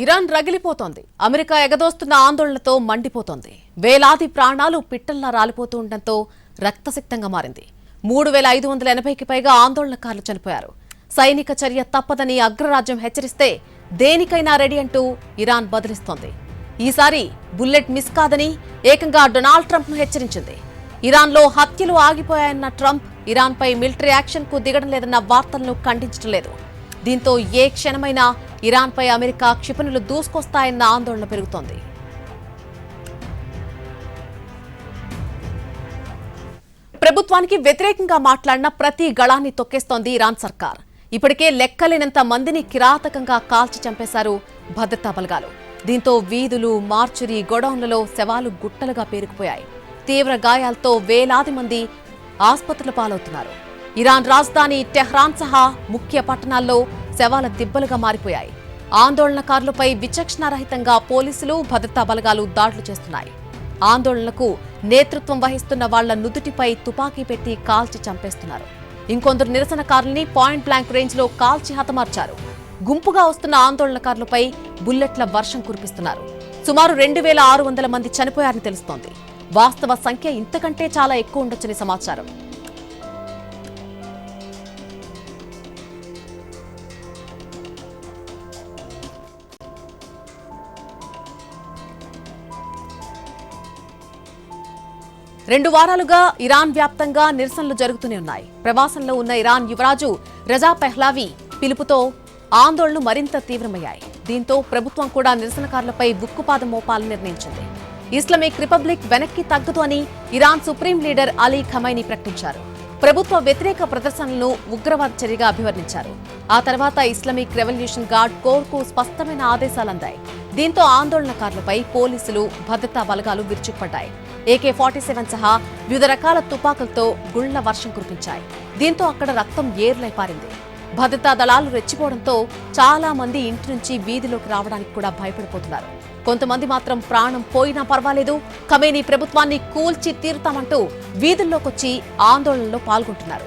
Iran రగిలిపోతోంది. America ఎగదోస్తున్న ఆందోళనతో మండిపోతోంది. వేలాది ప్రాణాలు పిట్టల్లా రాలిపోతూ ఉండటంతో రక్తసిక్తంగా మారింది. మూడు వేల ఐదు వందల ఎనభైకి పైగా ఆందోళనకారులు చనిపోయారు. సైనిక చర్య తప్పదని అగ్రరాజ్యం హెచ్చరిస్తే దేనికైనా రెడీ అంటూ ఇరాన్ బదిలిస్తోంది. ఈసారి బుల్లెట్ మిస్ కాదని ఏకంగా డొనాల్డ్ ట్రంప్ను హెచ్చరించింది. ఇరాన్లో హత్యలు ఆగిపోయాయన్న ట్రంప్ ఇరాన్పై మిలిటరీ యాక్షన్కు దిగడం లేదన్న వార్తలను ఖండించడం లేదు. దీంతో ఏ క్షణమైనా ఇరాన్పై అమెరికా క్షిపణులు దూసుకొస్తాయన్న ఆందోళన పెరుగుతోంది. ప్రభుత్వానికి వ్యతిరేకంగా మాట్లాడిన ప్రతి గళాన్ని తొక్కేస్తోంది ఇరాన్ సర్కార్. ఇప్పటికే లెక్కలేనంత మందిని కిరాతకంగా కాల్చి చంపేశారు భద్రతా బలగాలు. దీంతో వీధులు మార్చురి గొడౌన్లలో శవాలు గుట్టలుగా పేరుకుపోయాయి. తీవ్ర గాయాలతో వేలాది మంది ఆసుపత్రుల పాలవుతున్నారు. ఇరాన్ రాజధాని టెహ్రాన్ సహా ముఖ్య పట్టణాల్లో శవాల దిబ్బలుగా మారిపోయాయి. ఆందోళనకారులపై విచక్షణారహితంగా పోలీసులు భద్రతా బలగాలు దాడులు చేస్తున్నాయి. ఆందోళనకు నేతృత్వం వహిస్తున్న వాళ్ళ నుదుటిపై తుపాకీ పెట్టి కాల్చి చంపేస్తున్నారు. ఇంకొందరు నిరసనకారుల్ని పాయింట్ బ్లాంక్ రేంజ్లో కాల్చి హతమార్చారు. గుంపుగా వస్తున్న ఆందోళనకారులపై బుల్లెట్ల వర్షం కురిపిస్తున్నారు. సుమారు రెండు వేల ఆరు వందల మంది చనిపోయారని తెలుస్తోంది. వాస్తవ సంఖ్య ఇంతకంటే చాలా ఎక్కువ ఉండొచ్చని సమాచారం. రెండు వారాలుగా ఇరాన్ వ్యాప్తంగా నిరసనలు జరుగుతూనే ఉన్నాయి. ప్రవాసంలో ఉన్న ఇరాన్ యువరాజు రజా పెహ్లావి పిలుపుతో ఆందోళనలు మరింత తీవ్రమయ్యాయి. దీంతో ప్రభుత్వం కూడా నిరసనకారులపై ఉక్కుపాదం మోపాలని నిర్ణయించింది. ఇస్లామిక్ రిపబ్లిక్ వెనక్కి తగ్గదు అని Iran supreme leader Ali Khamenei ప్రకటించారు. ప్రభుత్వ వ్యతిరేక ప్రదర్శనలను ఉగ్రవాద చర్యగా అభివర్ణించారు. ఆ తర్వాత ఇస్లామిక్ రెవల్యూషన్ గార్డ్ కోర్కు స్పష్టమైన ఆదేశాలందాయి. దీంతో ఆందోళనకారులపై పోలీసులు భద్రతా బలగాలు విరుచుకుపడ్డాయి. ఏకే ఫార్టీ సెవెన్ సహా వివిధ రకాల తుపాకులతో గుళ్ళ వర్షం కురిపించాయి. దీంతో అక్కడ రక్తం ఏర్లై పారింది. భద్రతా దళాలు రెచ్చిపోవడంతో చాలా మంది ఇంటి నుంచి వీధిలోకి రావడానికి కూడా భయపడిపోతున్నారు. కొంతమంది మాత్రం ప్రాణం పోయినా పర్వాలేదు. కమేనీ ప్రభుత్వాన్ని కూల్చి తీరుతామంటూ వీధుల్లోకొచ్చి ఆందోళనలో పాల్గొంటున్నారు.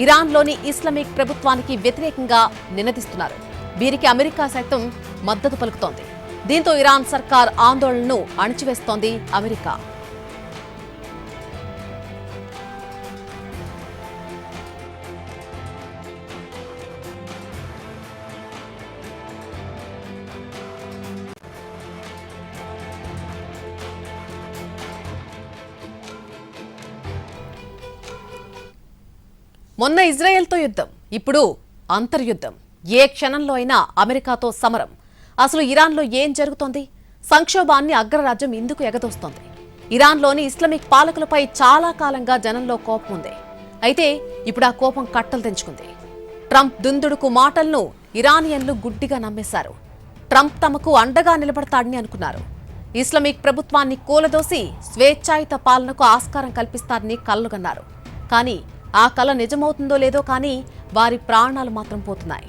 ఇరాన్లోని ఇస్లామిక్ ప్రభుత్వానికి వ్యతిరేకంగా నినదిస్తున్నారు. వీరికి అమెరికా సైతం మద్దతు పలుకుతోంది. దీంతో ఇరాన్ సర్కార్ ఆందోళనను అణిచివేస్తోంది అమెరికా. మొన్న ఇజ్రాయెల్తో యుద్ధం ఇప్పుడు అంతర్యుద్ధం. ఏ క్షణంలో అయినా అమెరికాతో సమరం. అసలు ఇరాన్లో ఏం జరుగుతోంది? సంక్షోభాన్ని అగ్రరాజ్యం ఇందుకు ఎగదోస్తోంది? ఇరాన్లోని ఇస్లామిక్ పాలకులపై చాలా కాలంగా జనంలో కోపం ఉంది. అయితే ఇప్పుడు ఆ కోపం కట్టలు తెంచుకుంది. ట్రంప్ దుందుడుకు మాటలను ఇరానియన్లు గుడ్డిగా నమ్మేశారు. ట్రంప్ తమకు అండగా నిలబడతాడని అనుకున్నారు. ఇస్లామిక్ ప్రభుత్వాన్ని కూలదోసి స్వేచ్ఛాయుత పాలనకు ఆస్కారం కల్పిస్తారని కళ్ళుగన్నారు. కానీ ఆ కల నిజమవుతుందో లేదో కానీ వారి ప్రాణాలు మాత్రం పోతున్నాయి.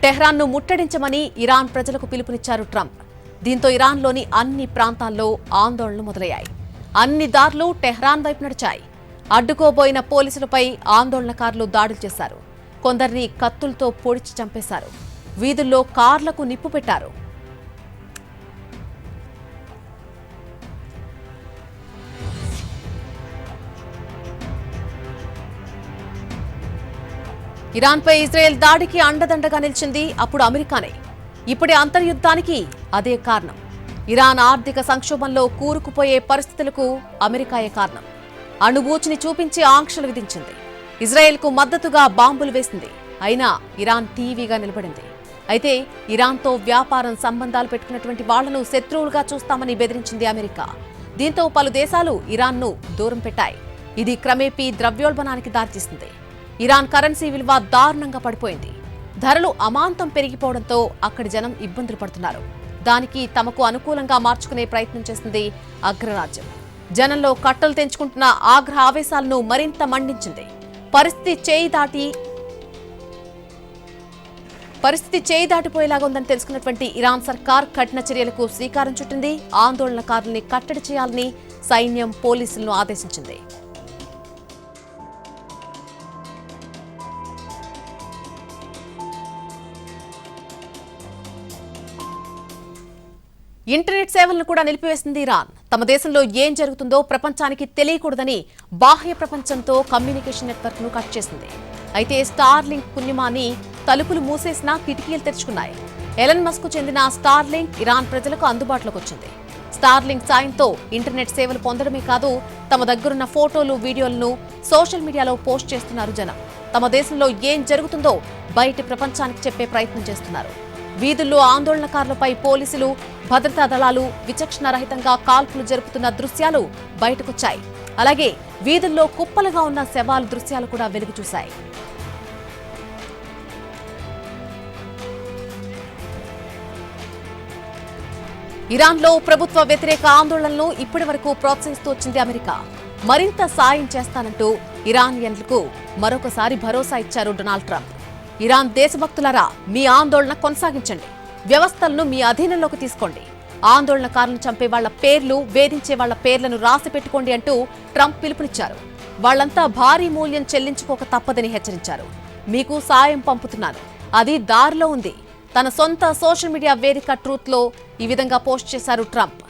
టెహ్రాన్ను ముట్టడించమని ఇరాన్ ప్రజలకు పిలుపునిచ్చారు ట్రంప్. దీంతో ఇరాన్లోని అన్ని ప్రాంతాల్లో ఆందోళనలు మొదలయ్యాయి. అన్ని దారులు టెహ్రాన్ వైపు నడిచాయి. అడ్డుకోబోయిన పోలీసులపై ఆందోళనకారులు దాడులు చేశారు. కొందరిని కత్తులతో పొడిచి చంపేశారు. వీధుల్లో కార్లకు నిప్పు పెట్టారు. ఇరాన్పై ఇజ్రాయెల్ దాడికి అండదండగా నిలిచింది అప్పుడు అమెరికానే. ఇప్పటి అంతర్యుద్ధానికి అదే కారణం. ఇరాన్ ఆర్థిక సంక్షోభంలో కూరుకుపోయే పరిస్థితులకు అమెరికాయే కారణం. అణుబూచిని చూపించి ఆంక్షలు విధించింది. ఇజ్రాయెల్కు మద్దతుగా బాంబులు వేసింది. అయినా ఇరాన్ టీవీగా నిలబడింది. అయితే ఇరాన్తో వ్యాపారం సంబంధాలు పెట్టుకున్నటువంటి వాళ్ళను శత్రువులుగా చూస్తామని బెదిరించింది అమెరికా. దీంతో పలు దేశాలు ఇరాన్ను దూరం పెట్టాయి. ఇది క్రమేపీ ద్రవ్యోల్బణానికి దారితీస్తుంది ఇరాన్ కరెన్సీ విలువ దారుణంగా పడిపోయింది. ధరలు అమాంతం పెరిగిపోవడంతో అక్కడి జనం ఇబ్బందులు పడుతున్నారు. దానికి తమకు అనుకూలంగా మార్చుకునే ప్రయత్నం చేసింది అగ్రరాజ్యం. జనంలో కట్టలు తెంచుకుంటున్న ఆగ్రహ ఆవేశాలను మరింత మండించింది. పరిస్థితి చేయి దాటి పరిస్థితి చేయి దాటిపోయేలాగా ఉందని తెలుసుకున్నటువంటి ఇరాన్ సర్కార్ కఠిన చర్యలకు శ్రీకారం చుట్టింది. ఆందోళనకారుల్ని కట్టడి చేయాలని సైన్యం పోలీసులను ఆదేశించింది. ఇంటర్నెట్ సేవలను కూడా నిలిపివేసింది ఇరాన్. తమ దేశంలో ఏం జరుగుతుందో ప్రపంచానికి తెలియకూడదని బాహ్య ప్రపంచంతో కమ్యూనికేషన్ నెట్వర్క్ను కట్ చేసింది. అయితే స్టార్ లింక్ పుణ్యమాని తలుపులు మూసేసినా కిటికీలు తెరుచుకున్నాయి. ఎలన్ మస్క్ చెందిన స్టార్ లింక్ ఇరాన్ ప్రజలకు అందుబాటులోకి వచ్చింది. స్టార్ లింక్ సాయంతో ఇంటర్నెట్ సేవలు పొందడమే కాదు తమ దగ్గరున్న ఫోటోలు వీడియోలను సోషల్ మీడియాలో పోస్ట్ చేస్తున్నారు జనం. తమ దేశంలో ఏం జరుగుతుందో బయటి ప్రపంచానికి చెప్పే ప్రయత్నం చేస్తున్నారు. వీధుల్లో ఆందోళనకారులపై పోలీసులు భద్రతా దళాలు విచక్షణ రహితంగా కాల్పులు జరుపుతున్న దృశ్యాలు బయటకొచ్చాయి. అలాగే వీధుల్లో కుప్పలుగా ఉన్న శవాల దృశ్యాలు కూడా వెలుగు చూశాయి ఇరాన్లో ప్రభుత్వ వ్యతిరేక ఆందోళనలు ఇప్పటి వరకు ప్రోత్సహిస్తూ వచ్చింది అమెరికా. మరింత సాయం చేస్తానంటూ ఇరానియన్లకు మరొకసారి భరోసా ఇచ్చారు డొనాల్డ్ ట్రంప్. ఇరాన్ దేశభక్తులరా మీ ఆందోళన కొనసాగించండి. వ్యవస్థలను మీ అధీనంలోకి తీసుకోండి. ఆందోళనకారులను చంపే వాళ్ళ పేర్లు వేధించే వాళ్ళ పేర్లను రాసి పెట్టుకోండి అంటూ ట్రంప్ పిలుపునిచ్చారు. వాళ్ళంతా భారీ మూల్యం చెల్లించుకోక తప్పదని హెచ్చరించారు. మీకు సాయం పంపుతున్నాను. అది దారిలో ఉంది. తన సొంత సోషల్ మీడియా వేదిక ట్రూత్లో ఈ విధంగా పోస్ట్ చేశారు ట్రంప్.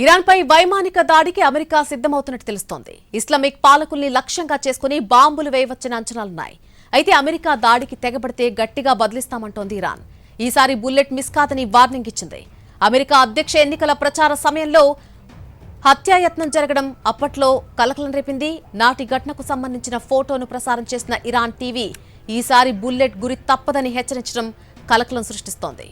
ఇరాన్పై వైమానిక దాడికి అమెరికా సిద్ధమవుతున్నట్టు తెలుస్తోంది. ఇస్లామిక్ పాలకుల్ని లక్ష్యంగా చేసుకుని బాంబులు వేయవచ్చని అంచనాలున్నాయి. అయితే అమెరికా దాడికి తెగబడితే గట్టిగా బదిలిస్తామంటోంది ఇరాన్. ఈసారి బుల్లెట్ మిస్ కాదని వార్నింగ్ ఇచ్చింది. అమెరికా అధ్యక్ష ఎన్నికల ప్రచార సమయంలో హత్యాయత్నం జరగడం అప్పట్లో కలకలం రేపింది. నాటి ఘటనకు సంబంధించిన ఫోటోను ప్రసారం చేసిన ఇరాన్ టీవీ ఈసారి బుల్లెట్ గురి తప్పదని హెచ్చరించడం కలకలం సృష్టిస్తోంది.